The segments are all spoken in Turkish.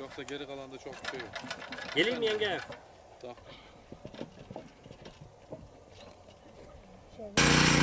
Yoksa geri kalanda çok bir şey yok. Geleyim mi yenge? Tamam. Yenge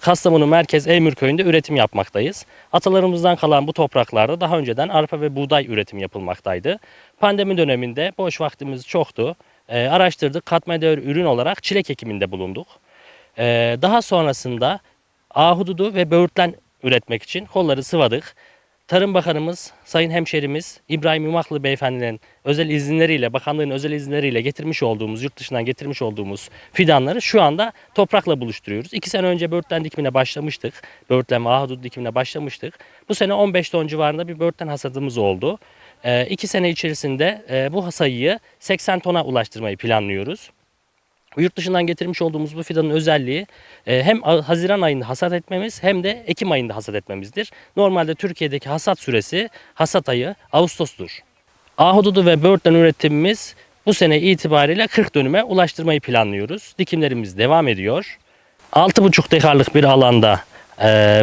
Kastamonu Merkez Eymür Köyü'nde üretim yapmaktayız. Atalarımızdan kalan bu topraklarda daha önceden arpa ve buğday üretimi yapılmaktaydı. Pandemi döneminde boş vaktimiz çoktu. Ee, araştırdık, katma değer ürün olarak çilek ekiminde bulunduk. Ee, daha sonrasında ahududu ve böğürtlen üretmek için kolları sıvadık. Tarım Bakanımız, Sayın Hemşerimiz İbrahim Yumaklı Beyefendinin özel izinleriyle, bakanlığın özel izinleriyle getirmiş olduğumuz, yurt dışından getirmiş olduğumuz fidanları şu anda toprakla buluşturuyoruz. İki sene önce böğürtlen dikimine başlamıştık. Böğürtlen ve ahudut dikimine başlamıştık. Bu sene 15 ton civarında bir böğürtlen hasadımız oldu. Ee, iki sene içerisinde e, bu sayıyı 80 tona ulaştırmayı planlıyoruz. Yurt dışından getirmiş olduğumuz bu fidanın özelliği e, hem Haziran ayında hasat etmemiz hem de Ekim ayında hasat etmemizdir. Normalde Türkiye'deki hasat süresi hasat ayı Ağustos'tur. Ahududu ve böğürtlen üretimimiz bu sene itibariyle 40 dönüme ulaştırmayı planlıyoruz. Dikimlerimiz devam ediyor. 6,5 dekarlık bir alanda e,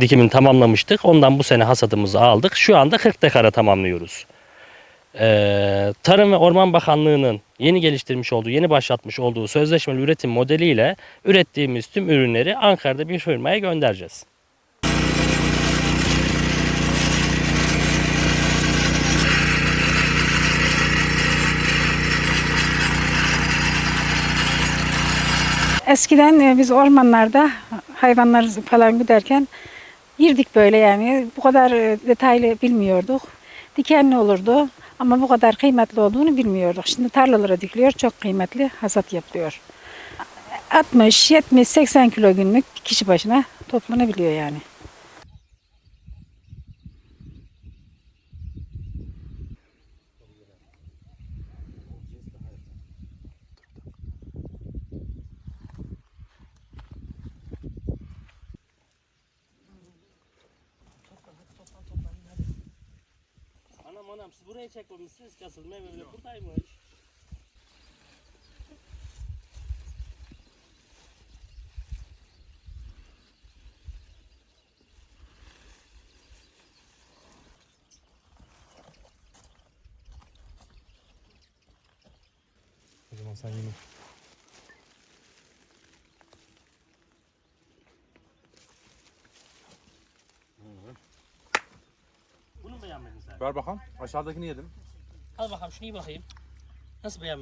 dikimini tamamlamıştık. Ondan bu sene hasadımızı aldık. Şu anda 40 dekara tamamlıyoruz. Ee, Tarım ve Orman Bakanlığı'nın yeni geliştirmiş olduğu, yeni başlatmış olduğu sözleşmeli üretim modeliyle ürettiğimiz tüm ürünleri Ankara'da bir firmaya göndereceğiz. Eskiden e, biz ormanlarda hayvanlar falan güderken girdik böyle yani. Bu kadar e, detaylı bilmiyorduk. Dikenli olurdu ama bu kadar kıymetli olduğunu bilmiyorduk. Şimdi tarlalara dikiliyor, çok kıymetli hasat yapılıyor. 60, 70, 80 kilo günlük kişi başına toplanabiliyor yani. Anam anam siz buraya çekmemişsiniz ki asıl meyve buradaymış. O zaman sen yine. Bunu mu beğenmedin sen? Ver bakalım. Aşağıdakini yedim. Al bakalım şunu iyi bakayım. Nasıl beğenmedin?